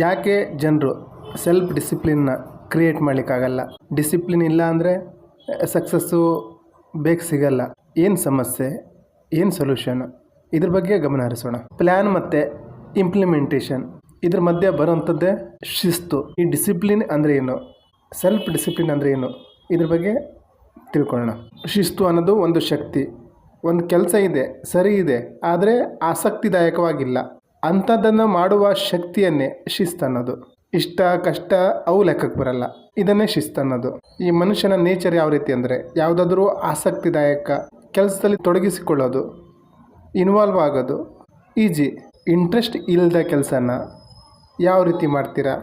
ಯಾಕೆ ಜನರು ಸೆಲ್ಫ್ ಡಿಸಿಪ್ಲಿನ್ನ ಕ್ರಿಯೇಟ್ ಮಾಡಲಿಕ್ಕಾಗಲ್ಲ? ಡಿಸಿಪ್ಲಿನ್ ಇಲ್ಲ ಅಂದರೆ ಸಕ್ಸಸ್ಸು ಬೇಗ ಸಿಗಲ್ಲ. ಏನು ಸಮಸ್ಯೆ? ಏನು ಸೊಲ್ಯೂಷನ್ ಇದ್ರ ಬಗ್ಗೆ ಗಮನ ಹರಿಸೋಣ. ಪ್ಲ್ಯಾನ್ ಮತ್ತು ಇಂಪ್ಲಿಮೆಂಟೇಷನ್ ಇದ್ರ ಮಧ್ಯೆ ಬರೋವಂಥದ್ದೇ ಶಿಸ್ತು. ಈ ಡಿಸಿಪ್ಲಿನ್ ಅಂದರೆ ಏನು? ಸೆಲ್ಫ್ ಡಿಸಿಪ್ಲಿನ್ ಅಂದರೆ ಏನು? ಇದ್ರ ಬಗ್ಗೆ ತಿಳ್ಕೊಳ್ಳೋಣ. ಶಿಸ್ತು ಅನ್ನೋದು ಒಂದು ಶಕ್ತಿ. ಒಂದು ಕೆಲಸ ಇದೆ, ಸರಿ ಇದೆ, ಆದರೆ ಆಸಕ್ತಿದಾಯಕವಾಗಿಲ್ಲ. ಅಂಥದ್ದನ್ನು ಮಾಡುವ ಶಕ್ತಿಯನ್ನೇ ಶಿಸ್ತನ್ನೋದು. ಇಷ್ಟ, ಕಷ್ಟ ಅವು ಲೆಕ್ಕಕ್ಕೆ ಬರಲ್ಲ. ಇದನ್ನೇ ಶಿಸ್ತನ್ನೋದು. ಈ ಮನುಷ್ಯನ ನೇಚರ್ ಯಾವ ರೀತಿ ಅಂದರೆ ಯಾವುದಾದ್ರೂ ಆಸಕ್ತಿದಾಯಕ ಕೆಲಸದಲ್ಲಿ ತೊಡಗಿಸಿಕೊಳ್ಳೋದು ಇನ್ವಾಲ್ವ್ ಆಗೋದು, ಈಜಿ ಇಂಟ್ರೆಸ್ಟ್ ಇಲ್ಲದ ಕೆಲಸನ ಯಾವ ರೀತಿ ಮಾಡ್ತೀರಾ?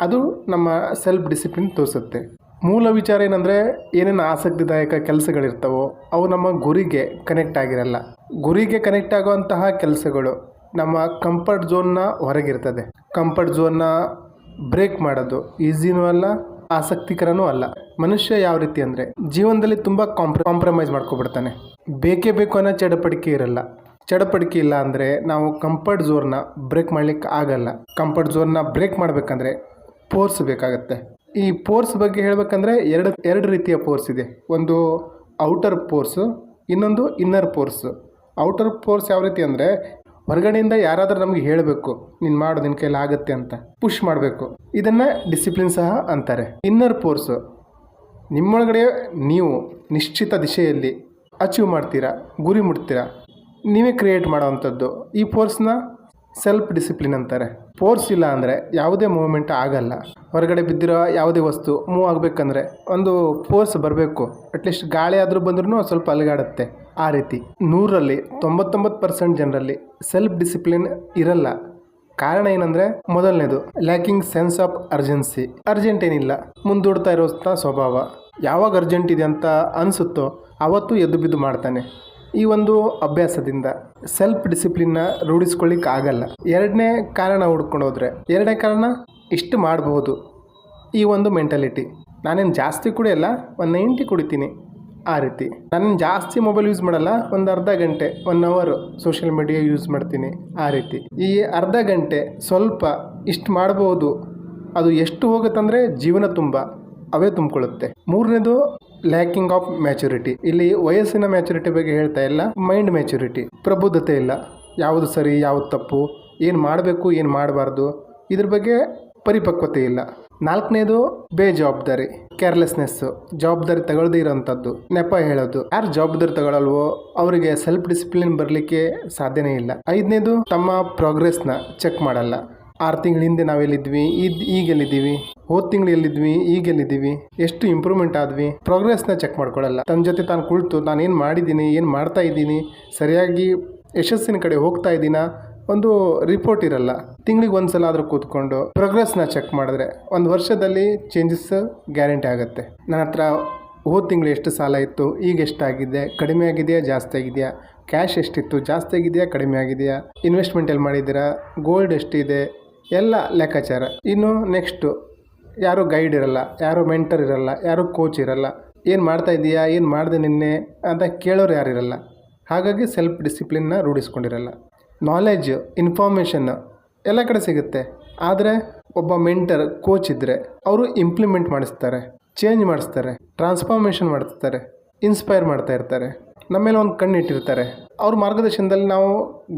ಅದು ನಮ್ಮ ಸೆಲ್ಫ್ ಡಿಸಿಪ್ಲಿನ್ ತೋರಿಸುತ್ತೆ. ಮೂಲ ವಿಚಾರ ಏನಂದರೆ ಏನೇನು ಆಸಕ್ತಿದಾಯಕ ಕೆಲಸಗಳಿರ್ತವೋ ಅವು ನಮ್ಮ ಗುರಿಗೆ ಕನೆಕ್ಟ್ ಆಗಿರಲ್ಲ. ಗುರಿಗೆ ಕನೆಕ್ಟ್ ಆಗುವಂತಹ ಕೆಲಸಗಳು ನಮ್ಮ ಕಂಫರ್ಟ್ ಝೋನ್ನ ಹೊರಗಿರ್ತದೆ. ಕಂಫರ್ಟ್ ಝೋನ್ನ ಬ್ರೇಕ್ ಮಾಡೋದು ಈಸಿನೂ ಅಲ್ಲ, ಆಸಕ್ತಿಕರನೂ ಅಲ್ಲ. ಮನುಷ್ಯ ಯಾವ ರೀತಿ ಅಂದರೆ ಜೀವನದಲ್ಲಿ ತುಂಬ ಕಾಂಪ್ರ ಕಾಂಪ್ರಮೈಸ್ ಮಾಡ್ಕೊಬಿಡ್ತಾನೆ. ಬೇಕೇ ಬೇಕು ಅನ್ನೋ ಚಡಪಡಿಕೆ ಇರಲ್ಲ. ಚಡಪಡಿಕೆ ಇಲ್ಲ ಅಂದರೆ ನಾವು ಕಂಫರ್ಟ್ ಝೋನ್ನ ಬ್ರೇಕ್ ಮಾಡ್ಲಿಕ್ಕೆ ಆಗಲ್ಲ. ಕಂಫರ್ಟ್ ಝೋನ್ನ ಬ್ರೇಕ್ ಮಾಡಬೇಕಂದ್ರೆ ಫೋರ್ಸ್ ಬೇಕಾಗತ್ತೆ. ಈ ಫೋರ್ಸ್ ಬಗ್ಗೆ ಹೇಳಬೇಕಂದ್ರೆ ಎರಡು ಎರಡು ರೀತಿಯ ಫೋರ್ಸ್ ಇದೆ. ಒಂದು ಔಟರ್ ಫೋರ್ಸು ಇನ್ನೊಂದು ಇನ್ನರ್ ಫೋರ್ಸು ಔಟರ್ ಫೋರ್ಸ್ ಯಾವ ರೀತಿ ಅಂದರೆ ಹೊರಗಡೆಯಿಂದ ಯಾರಾದರೂ ನಮಗೆ ಹೇಳಬೇಕು, ನೀನು ಮಾಡು ನಿನ್ನ ಕೈಲಿ ಆಗುತ್ತೆ ಅಂತ ಪುಷ್ ಮಾಡಬೇಕು. ಇದನ್ನು ಡಿಸಿಪ್ಲಿನ್ ಸಹ ಅಂತಾರೆ. ಇನ್ನರ್ ಫೋರ್ಸ್ ನಿಮ್ಮೊಳಗಡೆ ನೀವು ನಿಶ್ಚಿತ ದಿಶೆಯಲ್ಲಿ ಅಚೀವ್ ಮಾಡ್ತೀರಾ, ಗುರಿ ಮುಟ್ತೀರಾ, ನೀವೇ ಕ್ರಿಯೇಟ್ ಮಾಡೋವಂಥದ್ದು. ಈ ಫೋರ್ಸ್ನ ಸೆಲ್ಫ್ ಡಿಸಿಪ್ಲಿನ್ ಅಂತಾರೆ. ಫೋರ್ಸ್ ಇಲ್ಲ ಅಂದರೆ ಯಾವುದೇ ಮೂವ್ಮೆಂಟ್ ಆಗಲ್ಲ. ಹೊರಗಡೆ ಬಿದ್ದಿರೋ ಯಾವುದೇ ವಸ್ತು ಮೂವ್ ಆಗಬೇಕಂದ್ರೆ ಒಂದು ಫೋರ್ಸ್ ಬರಬೇಕು. ಅಟ್ಲೀಸ್ಟ್ ಗಾಳಿ ಆದರೂ ಬಂದ್ರೂ ಸ್ವಲ್ಪ ಅಲುಗಾಡುತ್ತೆ. ಆ ರೀತಿ ನೂರಲ್ಲಿ ತೊಂಬತ್ತೊಂಬತ್ತು ಪರ್ಸೆಂಟ್ ಜನರಲ್ಲಿ ಸೆಲ್ಫ್ ಡಿಸಿಪ್ಲಿನ್ ಇರಲ್ಲ. ಕಾರಣ ಏನಂದರೆ ಮೊದಲನೇದು lacking sense of urgency urgent ಏನಿಲ್ಲ. ಮುಂದೂಡ್ತಾ ಇರೋಂಥ ಸ್ವಭಾವ. ಯಾವಾಗ ಅರ್ಜೆಂಟ್ ಇದೆ ಅಂತ ಅನಿಸುತ್ತೋ ಅವತ್ತು ಎದ್ದು ಬಿದ್ದು ಮಾಡ್ತಾನೆ. ಈ ಒಂದು ಅಭ್ಯಾಸದಿಂದ ಸೆಲ್ಫ್ ಡಿಸಿಪ್ಲಿನ್ನ ರೂಢಿಸ್ಕೊಳ್ಳಿಕ್ಕೆ ಆಗಲ್ಲ ಎರಡನೇ ಕಾರಣ ಹುಡ್ಕೊಂಡು ಹೋದ್ರೆ, ಎರಡನೇ ಕಾರಣ ಇಷ್ಟು ಮಾಡಬಹುದು ಈ ಒಂದು ಮೆಂಟಾಲಿಟಿ ನಾನೇನು ಜಾಸ್ತಿ ಕುಡಿಯಲ್ಲ, ಒಂದು ನೈಂಟಿ ಕುಡಿತೀನಿ ಆ ರೀತಿ. ನಾನು ಜಾಸ್ತಿ ಮೊಬೈಲ್ ಯೂಸ್ ಮಾಡಲ್ಲ, ಒಂದು ಅರ್ಧ ಗಂಟೆ one hour social media use ಮಾಡ್ತೀನಿ ಆ ರೀತಿ. ಈ ಅರ್ಧ ಗಂಟೆ ಸ್ವಲ್ಪ ಇಷ್ಟು ಮಾಡ್ಬೋದು, ಅದು ಎಷ್ಟು ಹೋಗುತ್ತಂದರೆ ಜೀವನ ತುಂಬ, ಅವೇ ತುಂಬಿಕೊಳ್ಳುತ್ತೆ. ಮೂರನೇದು ಲ್ಯಾಕಿಂಗ್ ಆಫ್ ಮ್ಯಾಚುರಿಟಿ ಇಲ್ಲಿ ವಯಸ್ಸಿನ ಮ್ಯಾಚುರಿಟಿ ಬಗ್ಗೆ ಹೇಳ್ತಾ ಇಲ್ಲ ಮೈಂಡ್ ಮ್ಯಾಚುರಿಟಿ ಪ್ರಬುದ್ಧತೆ ಇಲ್ಲ. ಯಾವುದು ಸರಿ, ಯಾವುದು ತಪ್ಪು, ಏನು ಮಾಡಬೇಕು, ಏನು ಮಾಡಬಾರ್ದು, ಇದ್ರ ಬಗ್ಗೆ ಪರಿಪಕ್ವತೆ ಇಲ್ಲ. ನಾಲ್ಕನೇದು, ಬೇಜವಾಬ್ದಾರಿ ಕೇರ್ಲೆಸ್ನೆಸ್ಸು ಜವಾಬ್ದಾರಿ ತಗೊಳ್ದೇ ಇರೋಂಥದ್ದು. ನೆಪ ಹೇಳೋದು, ಯಾರು ಜವಾಬ್ದಾರಿ ತಗೊಳ್ಳಲ್ವೋ ಅವರಿಗೆ ಸೆಲ್ಫ್ ಡಿಸಿಪ್ಲಿನ್ ಬರಲಿಕ್ಕೆ ಸಾಧ್ಯನೇ ಇಲ್ಲ. ಐದನೇದು, ತಮ್ಮ ಪ್ರೋಗ್ರೆಸ್ನ ಚೆಕ್ ಮಾಡಲ್ಲ. ಆರು ತಿಂಗಳ ಹಿಂದೆ ನಾವೆಲ್ಲಿದ್ವಿ, ಇದು ಈಗ ಎಲ್ಲಿದ್ದೀವಿ ಹೋದ ತಿಂಗಳು ಎಲ್ಲಿದ್ವಿ, ಈಗ ಎಲ್ಲಿದ್ದೀವಿ, ಎಷ್ಟು ಇಂಪ್ರೂವ್ಮೆಂಟ್ ಆದ್ವಿ ಪ್ರೋಗ್ರೆಸ್ನ ಚೆಕ್ ಮಾಡ್ಕೊಳ್ಳಲ್ಲ. ತನ್ನ ಜೊತೆ ತಾನು ಕುಳಿತು, ನಾನು ಏನು ಮಾಡಿದ್ದೀನಿ, ಏನು ಮಾಡ್ತಾ ಇದ್ದೀನಿ, ಸರಿಯಾಗಿ ಯಶಸ್ಸಿನ ಕಡೆ ಹೋಗ್ತಾ ಇದ್ದೀನಾ? ಒಂದು ರಿಪೋರ್ಟ್ ಇರಲ್ಲ. ತಿಂಗಳಿಗೆ ಒಂದು ಸಲ ಆದರೂ ಕೂತ್ಕೊಂಡು ಪ್ರೋಗ್ರೆಸ್ನ ಚೆಕ್ ಮಾಡಿದ್ರೆ ಒಂದು ವರ್ಷದಲ್ಲಿ ಚೇಂಜಸ್ ಗ್ಯಾರಂಟಿ ಆಗುತ್ತೆ. ನನ್ನ ಹತ್ರ ಹೋದ ತಿಂಗಳು ಎಷ್ಟು ಸಾಲ ಇತ್ತು, ಈಗ ಎಷ್ಟಾಗಿದೆ, ಕಡಿಮೆ ಆಗಿದೆಯಾ, ಜಾಸ್ತಿ ಆಗಿದೆಯಾ? ಕ್ಯಾಶ್ ಎಷ್ಟಿತ್ತು, ಜಾಸ್ತಿ ಆಗಿದೆಯಾ, ಕಡಿಮೆ ಆಗಿದೆಯಾ? ಇನ್ವೆಸ್ಟ್ಮೆಂಟ್ ಎಲ್ಲಿ ಮಾಡಿದ್ದೀರಾ? ಗೋಲ್ಡ್ ಎಷ್ಟಿದೆ? ಎಲ್ಲ ಲೆಕ್ಕಾಚಾರ. ಇನ್ನು ನೆಕ್ಸ್ಟು ಯಾರೂ ಗೈಡ್ ಇರಲ್ಲ, ಯಾರೂ ಮೆಂಟರ್ ಇರಲ್ಲ, ಯಾರೂ ಕೋಚ್ ಇರಲ್ಲ. ಏನು ಮಾಡ್ತಾ ಇದ್ದೀಯಾ, ಏನು ಮಾಡಿದೆ ನಿನ್ನೆ ಅಂತ ಕೇಳೋರು ಯಾರಿರಲ್ಲ ಹಾಗಾಗಿ ಸೆಲ್ಫ್ ಡಿಸಿಪ್ಲಿನ್ನ ರೂಢಿಸ್ಕೊಂಡಿರಲ್ಲ. ನಾಲೆಜ್ ಇನ್ಫಾರ್ಮೇಷನ್ ಎಲ್ಲ ಕಡೆ ಸಿಗುತ್ತೆ. ಆದರೆ ಒಬ್ಬ ಮೆಂಟರ್ ಕೋಚ್ ಇದ್ದರೆ ಅವರು ಇಂಪ್ಲಿಮೆಂಟ್ ಮಾಡಿಸ್ತಾರೆ ಚೇಂಜ್ ಮಾಡಿಸ್ತಾರೆ ಟ್ರಾನ್ಸ್ಫಾರ್ಮೇಷನ್ ಮಾಡ್ತಿರ್ತಾರೆ ಇನ್ಸ್ಪೈರ್ ಮಾಡ್ತಾ ಇರ್ತಾರೆ. ನಮ್ಮ ಮೇಲೆ ಒಂದು ಕಣ್ಣಿಟ್ಟಿರ್ತಾರೆ ಅವ್ರ ಮಾರ್ಗದರ್ಶನದಲ್ಲಿ ನಾವು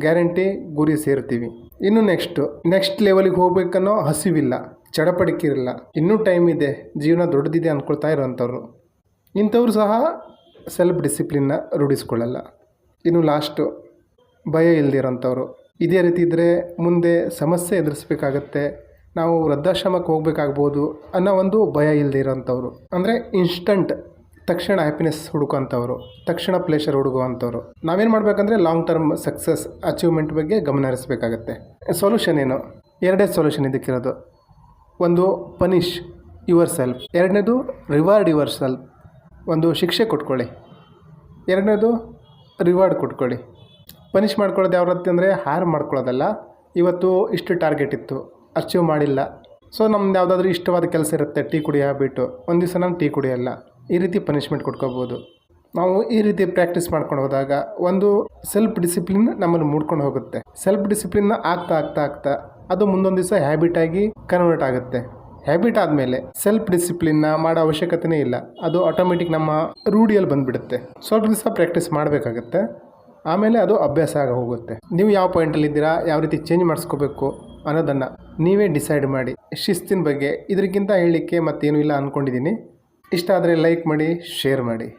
ಗ್ಯಾರಂಟಿ ಗುರಿ ಸೇರ್ತೀವಿ. ಇನ್ನು ನೆಕ್ಸ್ಟು ನೆಕ್ಸ್ಟ್ ಲೆವೆಲಿಗೆ ಹೋಗ್ಬೇಕನ್ನೋ ಹಸಿವಿಲ್ಲ. ಚಡಪಡಿಕೆ ಇರಲ್ಲ. ಇನ್ನೂ ಟೈಮ್ ಇದೆ. ಜೀವನ ದೊಡ್ಡದಿದೆ ಅಂದ್ಕೊಳ್ತಾ ಇರೋವಂಥವ್ರು ಇಂಥವ್ರು ಸಹ ಸೆಲ್ಫ್ ಡಿಸಿಪ್ಲಿನ್ನ ರೂಢಿಸ್ಕೊಳ್ಳಲ್ಲ. ಇನ್ನು ಲಾಸ್ಟು ಭಯ ಇಲ್ದಿರೋಂಥವ್ರು ಇದೇ ರೀತಿ ಇದ್ದರೆ ಮುಂದೆ ಸಮಸ್ಯೆ ಎದುರಿಸ್ಬೇಕಾಗತ್ತೆ. ನಾವು ವೃದ್ಧಾಶ್ರಮಕ್ಕೆ ಹೋಗ್ಬೇಕಾಗ್ಬೋದು ಅನ್ನೋ ಒಂದು ಭಯ ಇರೋಂಥವ್ರು. ಅಂದರೆ ಇನ್ಸ್ಟಂಟ್ ತಕ್ಷಣ ಹ್ಯಾಪಿನೆಸ್ ಹುಡುಕೋಂಥವ್ರು ತಕ್ಷಣ ಪ್ಲೇಷರ್ ಹುಡುಗುವಂಥವ್ರು ನಾವೇನು ಮಾಡಬೇಕಂದ್ರೆ ಲಾಂಗ್ ಟರ್ಮ್ ಸಕ್ಸಸ್ ಅಚೀವ್ಮೆಂಟ್ ಬಗ್ಗೆ ಗಮನ ಹರಿಸ್ಬೇಕಾಗತ್ತೆ. ಸೊಲ್ಯೂಷನ್ ಏನು? ಎರಡೇ ಸೊಲ್ಯೂಷನ್ ಇದಕ್ಕಿರೋದು. ಒಂದು ಪನಿಷ್ ಯುವರ್ ಸೆಲ್ಫ್. ಎರಡನೇದು ರಿವಾರ್ಡ್ ಯುವರ್ ಸೆಲ್ಫ್. ಒಂದು ಶಿಕ್ಷೆ ಕೊಟ್ಕೊಳ್ಳಿ. ಎರಡನೇದು ರಿವಾರ್ಡ್ ಕೊಟ್ಕೊಳ್ಳಿ. ಪನಿಷ್ ಮಾಡ್ಕೊಳ್ಳೋದು ಯಾವ ರೀತಿ ಅಂದರೆ ಹಾರ್ ಮಾಡ್ಕೊಳ್ಳೋದಲ್ಲ. ಇವತ್ತು ಇಷ್ಟು ಟಾರ್ಗೆಟ್ ಇತ್ತು. ಅಚೀವ್ ಮಾಡಿಲ್ಲ. ಸೊ ನಮ್ದು ಯಾವುದಾದ್ರೂ ಇಷ್ಟವಾದ ಕೆಲಸ ಇರುತ್ತೆ. ಟೀ ಕುಡಿಯೋ ಬಿಟ್ಟು ಒಂದು ದಿವಸ ನಾನು ಟೀ ಕುಡಿಯಲ್ಲ. ಈ ರೀತಿ ಪನಿಷ್ಮೆಂಟ್ ಕೊಟ್ಕೋಬೋದು. ನಾವು ಈ ರೀತಿ ಪ್ರಾಕ್ಟೀಸ್ ಮಾಡ್ಕೊಂಡು ಹೋದಾಗ ಒಂದು ಸೆಲ್ಫ್ ಡಿಸಿಪ್ಲಿನ್ ನಮ್ಮನ್ನು ಮೂಡ್ಕೊಂಡು ಹೋಗುತ್ತೆ. ಸೆಲ್ಫ್ ಡಿಸಿಪ್ಲಿನ್ನ ಆಗ್ತಾ ಆಗ್ತಾ ಆಗ್ತಾ ಅದು ಮುಂದೊಂದು ದಿವಸ ಹ್ಯಾಬಿಟ್ ಆಗಿ ಕನ್ವರ್ಟ್ ಆಗುತ್ತೆ. ಹ್ಯಾಬಿಟ್ ಆದಮೇಲೆ ಸೆಲ್ಫ್ ಡಿಸಿಪ್ಲಿನ್ನ ಮಾಡೋ ಅವಶ್ಯಕತೆನೇ ಇಲ್ಲ. ಅದು ಆಟೋಮೆಟಿಕ್ ನಮ್ಮ ರೂಢಿಯಲ್ಲಿ ಬಂದುಬಿಡುತ್ತೆ. ಸ್ವಲ್ಪ ದಿವಸ ಪ್ರಾಕ್ಟೀಸ್ ಮಾಡಬೇಕಾಗುತ್ತೆ. ಆಮೇಲೆ ಅದು ಅಭ್ಯಾಸ ಆಗ ಹೋಗುತ್ತೆ. ನೀವು ಯಾವ ಪಾಯಿಂಟಲ್ಲಿದ್ದೀರಾ ಯಾವ ರೀತಿ ಚೇಂಜ್ ಮಾಡಿಸ್ಕೋಬೇಕು ಅನ್ನೋದನ್ನು ನೀವೇ ಡಿಸೈಡ್ ಮಾಡಿ. ಶಿಸ್ತಿನ ಬಗ್ಗೆ ಇದಕ್ಕಿಂತ ಹೇಳಲಿಕ್ಕೆ ಮತ್ತೇನೂ ಇಲ್ಲ ಅಂದ್ಕೊಂಡಿದ್ದೀನಿ ಇಷ್ಟ ಆದರೆ ಲೈಕ್ ಮಾಡಿ ಶೇರ್ ಮಾಡಿ.